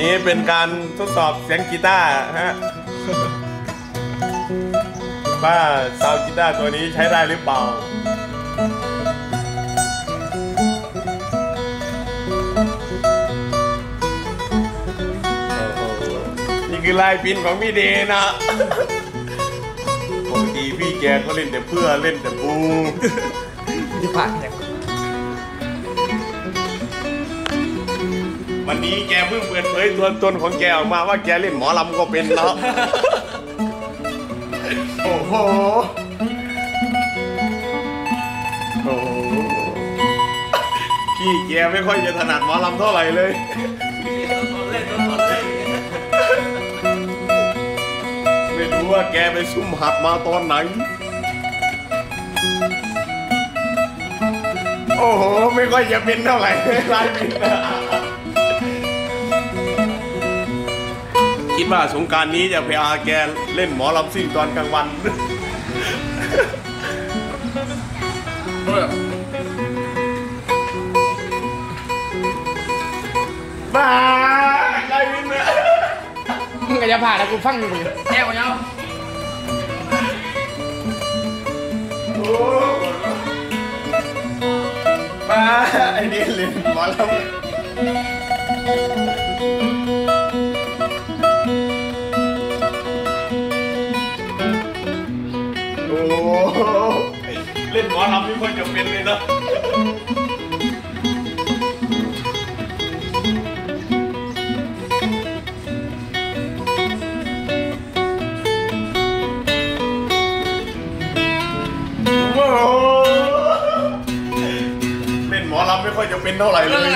นี้เป็นการทดสอบเสียงกีตาร์ฮะว่าซาวกีตาร์ตัวนี้ใช้ได้หรือเปล่าโอ้โหนี่คือลายปินของพี่เดนะปกติพี่แกก็เล่นแต่เพื่อเล่นแต่บูที่ผ่านจาก วันนี้แกเพิ่งเปิดเผยตัวตนของแกออกมาว่าแกเล่นหมอลำก็เป็นเนาะโอ้โหโอ้โหพี่แกไม่ค่อยจะถนัดหมอลำเท่าไหร่เลยไม่รู้ว่าแกไปซุ่มหัดมาตอนไหน โอ้โห ไม่ค่อยจะเป็นเท่าไหร่ลายเป็นนะ คิดว่าสงกรารนี้จะพาแกเล่นหมอลำซิ่งตอนกลางวันบ้าลายเป็นนะมึงก็จะผ่านแล้วกูฟังมึงแย่กว่าเนาะโอ้บ้าไอ้นี่เล่นหมอลำ เล่นหมอลำไม่ค่อยจะเป็นเลยนะโอ้โหเล่นหมอลำไม่ค่อยจะเป็นเท่าไหร่เลย